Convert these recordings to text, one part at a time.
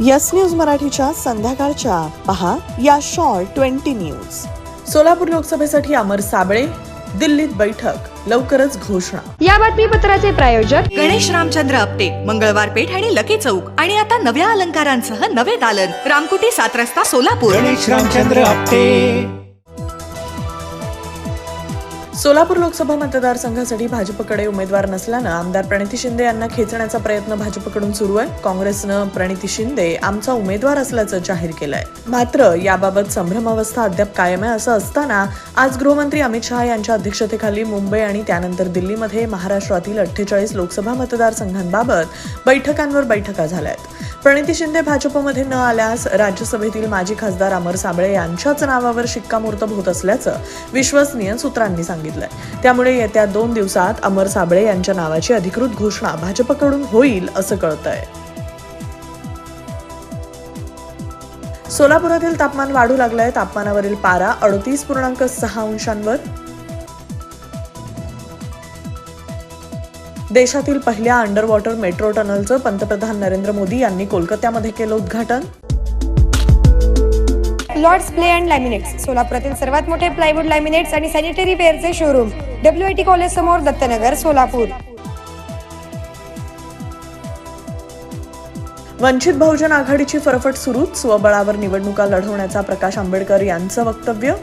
Yes news मराठीच्या संध्याकाळच्या. पहा या शॉर्ट ट्वेंटी न्यूज. सोलापूर लोकसभेसाठी अमर साबळे दिल्लीत बैठक लवकरच घोषणा. या बातमीपत्राचे प्रायोजक गणेश रामचंद्र आपटे मंगळवार पेठ आणि लकी चौक आणि आता नव्या अलंकारांसह नवे दालन. रामकुटी सात रस्ता सोलापूर. गणेश रामचंद्र आपटे. सोलापूर लोकसभा मतदारसंघासाठी भाजपकडे उमेदवार नसल्यानं आमदार प्रणिती शिंदे यांना खेचण्याचा प्रयत्न भाजपकडून सुरू आहे. काँग्रेसनं प्रणिती शिंदे आमचा उमेदवार असल्याचं जाहीर केलंय. मात्र याबाबत संभ्रमावस्था अद्याप कायम आहे असं असताना आज गृहमंत्री अमित शहा यांच्या अध्यक्षतेखाली मुंबई आणि त्यानंतर दिल्लीमध्ये महाराष्ट्रातील अठ्ठेचाळीस लोकसभा मतदारसंघांबाबत बैठकांवर बैठका झाल्या आहेत प्रणिती शिंदे भाजपमध्ये न आल्यास राज्यसभेतील माजी खासदार अमर साबळे यांच्याच नावावर शिक्कामोर्तब होत असल्याचं विश्वसनीय सूत्रांनी सांगितलं. सांगितलंय. त्यामुळे येत्या दोन दिवसात अमर साबळे यांच्या नावाची अधिकृत घोषणा भाजपकडून होईल असं कळतंय. सोलापुरातील तापमान वाढू लागलंय. तापमानावरील पारा अडतीस पूर्णांक सहा अंशांवर. देशातील पहिल्या अंडर वॉटर मेट्रो टनलचं पंतप्रधान नरेंद्र मोदी यांनी कोलकात्यामध्ये केलं उद्घाटन. लॉर्ड्स प्ले अँड लॅमिनेट्स सोलापुरातील सर्वात मोठे प्लायवूड लॅमिनेट्स आणि sanitary वेअरचे showroom W I T college समोर दत्तनगर सोलापूर. वंचित बहुजन आघाडीची फरफट सुरूच स्वबळावर निवडणुका लढवण्याचा प्रकाश आंबेडकर यांचं वक्तव्य?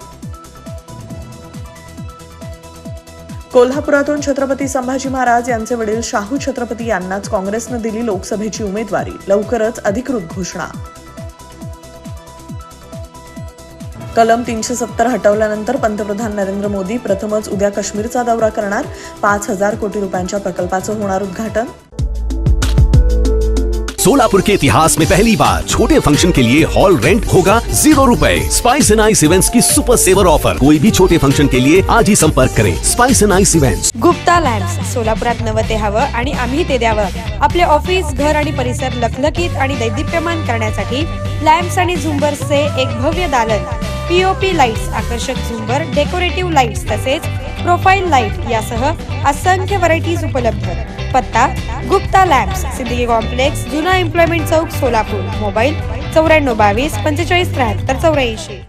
कोल्हापुरातून छत्रपती संभाजी महाराज यांचे वडील शाहू छत्रपती यांनाच काँग्रेसनं दिली लोकसभेची उमेदवारी लवकरच अधिकृत घोषणा कलम तीनशे सत्तर हटवल्यानंतर पंतप्रधान नरेंद्र मोदी प्रथमच उद्या काश्मीरचा दौरा करणार. पाच हजार कोटी रुपयांच्या प्रकल्पाचं होणार उद्घाटन. सोलापुर के इतिहास में पहली बार छोटे फंक्शन के लिए हॉल रेंट होगा जीरो रुपए. स्पाइस एंड आइस इवेंट्स की सुपर सेवर ऑफर कोई भी छोटे फंक्शन के लिए आज ही संपर्क करें. Spice and ice events Gupta lamps सोलापुरात नवं ते हवं आणि आम्ही ते द्यावं. आपले ऑफिस घर आणि परिसर लखलखीत आणि दैदिप्यमान करण्यासाठी लॅम्प्स आणि झुंबर्सचे एक भव्य दालन. पीओपी लाईट्स आकर्षक झुंबर डेकोरेटिव्ह लाईट्स तसेच प्रोफाईल लाइट यासह असंख्य व्हरायटीज उपलब्ध. पत्ता गुप्ता लॅम्प्स सिद्दीकी कॉम्प्लेक्स जुना एम्प्लॉयमेंट चौक सोलापूर. मोबाईल चौऱ्याण्णव बावीस पंचेचाळीस त्र्याहत्तर चौऱ्याऐंशी.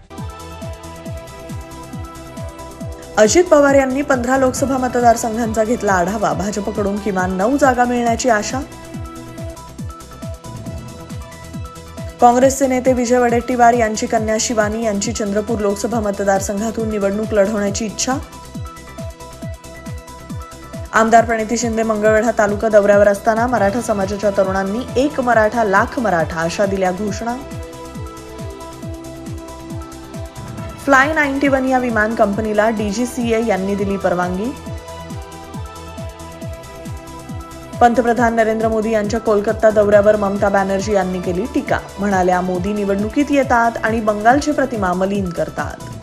अजित पवार यांनी पंधरा लोकसभा मतदारसंघांचा घेतला आढावा. भाजपकडून किमान नऊ जागा मिळण्याची आशा काँग्रेसचे नेते विजय वडेट्टीवार यांची कन्या शिवानी यांची चंद्रपूर लोकसभा मतदारसंघातून निवडणूक लढवण्याची इच्छा? आमदार प्रणिती शिंदे मंगळवेढा तालुका दौऱ्यावर असताना मराठा समाजाच्या तरुणांनी एक मराठा लाख मराठा अशा दिल्या घोषणा. फ्लाय नाईन्टी वन या विमान कंपनीला डीजीसीए यांनी दिली परवानगी. पंतप्रधान नरेंद्र मोदी यांच्या कोलकाता दौऱ्यावर ममता बॅनर्जी यांनी केली टीका. म्हणाल्या मोदी निवडणुकीत येतात आणि बंगालची प्रतिमा मलिन करतात.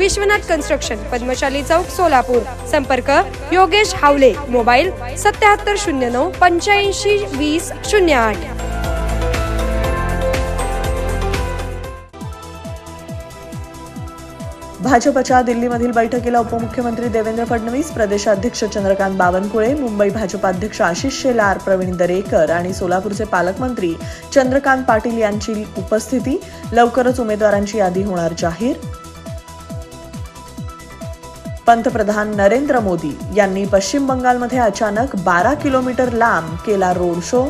विश्वनाथ कन्स्ट्रक्शन पद्मशाली चौक सोलापूर. संपर्क योगेश हावले मोबाईल सत्याहत्तर शून्य नऊ पंच्याऐंशी वीस शून्य आठ. भाजपच्या दिल्लीमधील बैठकीला उपमुख्यमंत्री देवेंद्र फडणवीस प्रदेशाध्यक्ष चंद्रकांत बावनकुळे मुंबई भाजपाध्यक्ष आशिष शेलार प्रवीण दरेकर आणि सोलापूरचे पालकमंत्री चंद्रकांत पाटील यांची उपस्थिती. लवकरच उमेदवारांची यादी होणार जाहीर. पंतप्रधान नरेंद्र मोदी यांनी पश्चिम बंगालमध्ये अचानक बारा किलोमीटर लांब केला रोड शो.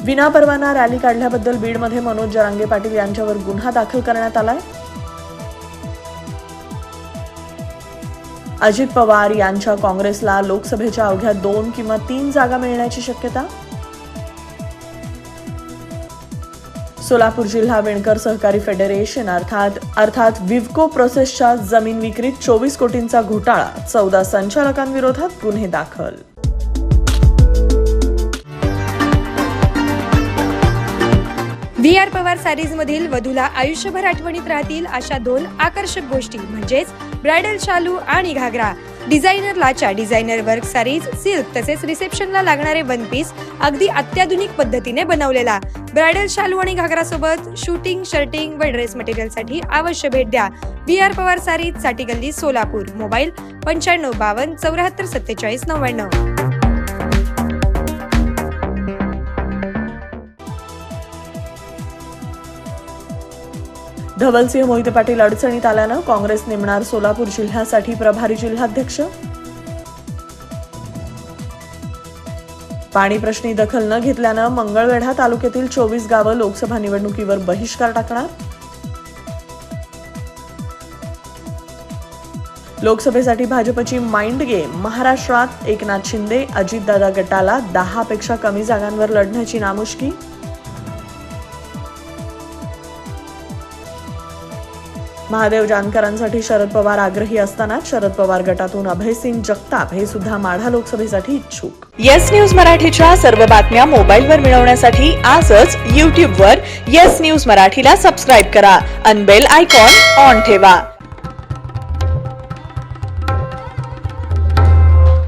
विनापरवाना रॅली काढल्याबद्दल बीडमध्ये मनोज जरांगे पाटील यांच्यावर गुन्हा दाखल करण्यात आलाय. अजित पवार यांच्या काँग्रेसला लोकसभेच्या अवघ्या दोन किंवा तीन जागा मिळण्याची शक्यता. सोलापूर जिल्हा विणकर सहकारी फेडरेशन अर्थात अर्थात विवको प्रोसेसच्या जमीन विक्रीत चोवीस कोटींचा घोटाळा चौदा संचालकांविरोधात गुन्हे दाखल. व्ही आर पवार सॅरीजमधील वधूला आयुष्यभर आठवणीत राहतील अशा दोन आकर्षक गोष्टी म्हणजेच ब्रायडल शालू आणि घागरा. डिझायनर लाचा डिझायनर वर्क सारीज सिल्क तसेच रिसेप्शनला लागणारे वन पीस अगदी अत्याधुनिक पद्धतीने बनवलेला. ब्रायडल शालू आणि घागरासोबत शूटिंग शर्टिंग व ड्रेस मटेरियलसाठी अवश्य भेट द्या. बी आर पवार सारी साठी गल्ली सोलापूर. मोबाईल पंच्याण्णव बावन्न चौऱ्याहत्तर सत्तेचाळीस नव्याण्णव. धवलसिंह मोहिते पाटील अडचणीत आल्यानं काँग्रेस नेमणार सोलापूर जिल्ह्यासाठी प्रभारी जिल्हाध्यक्ष पाणी प्रश्नी दखल न घेतल्यानं मंगळवेढा तालुक्यातील चोवीस गावं लोकसभा निवडणुकीवर बहिष्कार टाकणार? लोकसभेसाठी भाजपची माइंड गेम महाराष्ट्रात एकनाथ शिंदे अजितदादा गटाला दहा पेक्षा कमी जागांवर लढण्याची नामुष्की? महादेव जानकरांसाठी शरद पवार आग्रही असताना शरद पवार गटातून अभयसिंग जगताप हे सुद्धा माढा लोकसभेसाठी इच्छुक. येस न्यूज मराठीच्या सर्व बातम्या मोबाईलवर मिळवण्यासाठी आजच यूट्यूबवर येस न्यूज मराठीला सबस्क्राईब करा. अनबेल आयकॉन ऑन ठेवा.